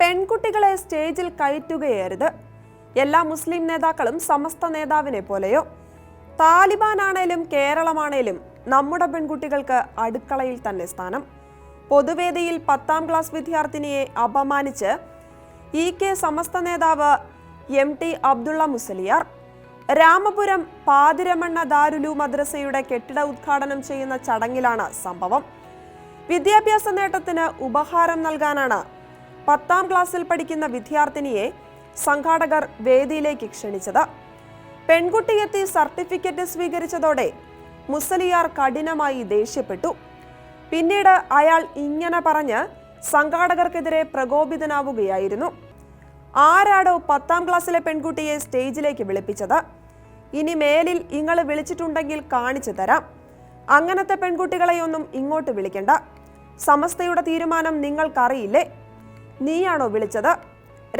പെൺകുട്ടികളെ സ്റ്റേജിൽ കയറ്റുകയരുത്. എല്ലാ മുസ്ലിം നേതാക്കളും സമസ്ത നേതാവിനെ പോലെയോ. താലിബാനാണേലും കേരളമാണേലും നമ്മുടെ പെൺകുട്ടികൾക്ക് അടുക്കളയിൽ തന്നെ സ്ഥാനം. പൊതുവേദിയിൽ പത്താം ക്ലാസ് വിദ്യാർത്ഥിനിയെ അപമാനിച്ച് ഇ കെ സമസ്ത നേതാവ് എം ടി അബ്ദുള്ള മുസലിയാർ രാമപുരം പാതിരമണ്ണ ദാരുലു മദ്രസയുടെ കെട്ടിട ഉദ്ഘാടനം ചെയ്യുന്ന ചടങ്ങിലാണ് സംഭവം. വിദ്യാഭ്യാസ നേട്ടത്തിന് ഉപഹാരം നൽകാനാണ് പത്താം ക്ലാസ്സിൽ പഠിക്കുന്ന വിദ്യാർത്ഥിനിയെ സംഘാടകർ വേദിയിലേക്ക് ക്ഷണിച്ചത്. പെൺകുട്ടിയെത്തി സർട്ടിഫിക്കറ്റ് സ്വീകരിച്ചതോടെ മുസലിയാർ കഠിനമായി ദേഷ്യപ്പെട്ടു. പിന്നീട് അയാൾ ഇങ്ങനെ പറഞ്ഞ് സംഘാടകർക്കെതിരെ പ്രകോപിതനാവുകയായിരുന്നു. ആരാടോ പത്താം ക്ലാസ്സിലെ പെൺകുട്ടിയെ സ്റ്റേജിലേക്ക് വിളിപ്പിച്ചത്. ഇനി മേലിൽ ഇങ്ങൾ വിളിച്ചിട്ടുണ്ടെങ്കിൽ കാണിച്ചു തരാം. അങ്ങനത്തെ പെൺകുട്ടികളെയൊന്നും ഇങ്ങോട്ട് വിളിക്കണ്ട. സമസ്തയുടെ തീരുമാനം നിങ്ങൾക്കറിയില്ലേ? നീയാണോ വിളിച്ചത്?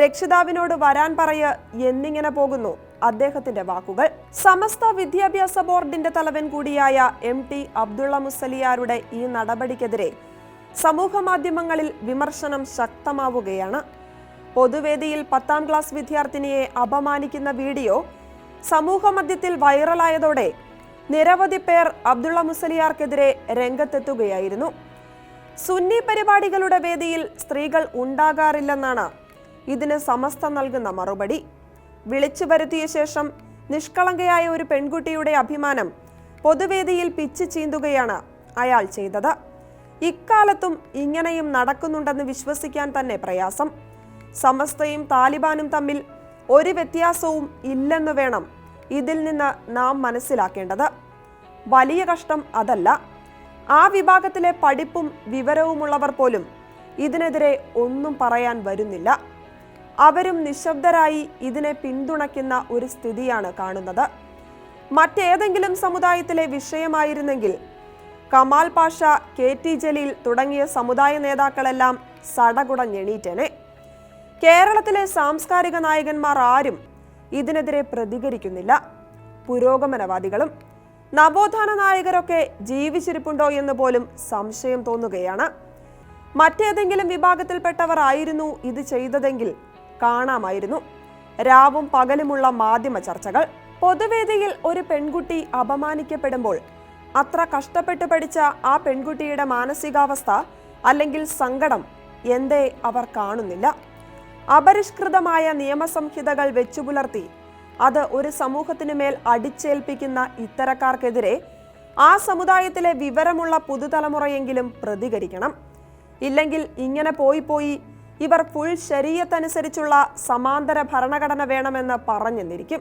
രക്ഷിതാവിനോട് വരാൻ പറയ എന്നിങ്ങനെ പോകുന്നു അദ്ദേഹത്തിന്റെ വാക്കുകൾ. സമസ്ത വിദ്യാഭ്യാസ ബോർഡിന്റെ തലവൻ കൂടിയായ എം ടി അബ്ദുള്ള മുസലിയാരുടെ ഈ നടപടിക്കെതിരെ സമൂഹ മാധ്യമങ്ങളിൽ വിമർശനം ശക്തമാവുകയാണ്. പൊതുവേദിയിൽ പത്താം ക്ലാസ് വിദ്യാർത്ഥിനിയെ അപമാനിക്കുന്ന വീഡിയോ സമൂഹ മധ്യത്തിൽ വൈറലായതോടെ നിരവധി പേർ അബ്ദുള്ള മുസലിയാർക്കെതിരെ രംഗത്തെത്തുകയായിരുന്നു. സുന്നി പരിപാടികളുടെ വേദിയിൽ സ്ത്രീകൾ ഉണ്ടാകാറില്ലെന്നാണ് ഇതിന് സമസ്ത നൽകുന്ന മറുപടി. വിളിച്ചു വരുത്തിയ ശേഷം നിഷ്കളങ്കയായ ഒരു പെൺകുട്ടിയുടെ അഭിമാനം പൊതുവേദിയിൽ പിച്ച് ചീന്തുകയാണ് അയാൾ ചെയ്തത്. ഇക്കാലത്തും ഇങ്ങനെയും നടക്കുന്നുണ്ടെന്ന് വിശ്വസിക്കാൻ തന്നെ പ്രയാസം. സമസ്തയും താലിബാനും തമ്മിൽ ഒരു വ്യത്യാസവും ഇല്ലെന്ന് വേണം ഇതിൽ നിന്ന് നാം മനസ്സിലാക്കേണ്ടത്. വലിയ കഷ്ടം അതല്ല. ആ വിഭാഗത്തിലെ പഠിപ്പും വിവരവുമുള്ളവർ പോലും ഇതിനെതിരെ ഒന്നും പറയാൻ വരുന്നില്ല. അവരും നിശബ്ദരായി ഇതിനെ പിന്തുണയ്ക്കുന്ന ഒരു സ്ഥിതിയാണ് കാണുന്നത്. മറ്റേതെങ്കിലും സമുദായത്തിലെ വിഷയമായിരുന്നെങ്കിൽ കമാൽ പാഷ കെ ടി ജലീൽ തുടങ്ങിയ സമുദായ നേതാക്കളെല്ലാം സടകുടഞ്ഞെണീറ്റനെ. കേരളത്തിലെ സാംസ്കാരിക നായകന്മാർ ആരും ഇതിനെതിരെ പ്രതികരിക്കുന്നില്ല. പുരോഗമനവാദികളും നവോത്ഥാന നായകരൊക്കെ ജീവിച്ചിരിപ്പുണ്ടോ എന്ന് പോലും സംശയം തോന്നുകയാണ്. മറ്റേതെങ്കിലും വിഭാഗത്തിൽപ്പെട്ടവർ ആയിരുന്നു ഇത് ചെയ്തതെങ്കിൽ കാണാമായിരുന്നു. രാവും പകലുമുള്ള മാധ്യമ ചർച്ചകൾ. പൊതുവേദിയിൽ ഒരു പെൺകുട്ടി അപമാനിക്കപ്പെടുമ്പോൾ അത്ര കഷ്ടപ്പെട്ട് പഠിച്ച ആ പെൺകുട്ടിയുടെ മാനസികാവസ്ഥ അല്ലെങ്കിൽ സങ്കടം എന്തേ അവർ കാണുന്നില്ല. അപരിഷ്കൃതമായ നിയമസംഹിതകൾ വെച്ചുപുലർത്തി അത് ഒരു സമൂഹത്തിനു മേൽ അടിച്ചേൽപ്പിക്കുന്ന ഇത്തരക്കാർക്കെതിരെ ആ സമുദായത്തിലെ വിവരമുള്ള പുതുതലമുറയെങ്കിലും പ്രതികരിക്കണം. ഇല്ലെങ്കിൽ ഇങ്ങനെ പോയി പോയി ഇവർ ഫുൾ ശരീരത്തനുസരിച്ചുള്ള സമാന്തര ഭരണഘടന വേണമെന്ന് പറഞ്ഞെന്നിരിക്കും.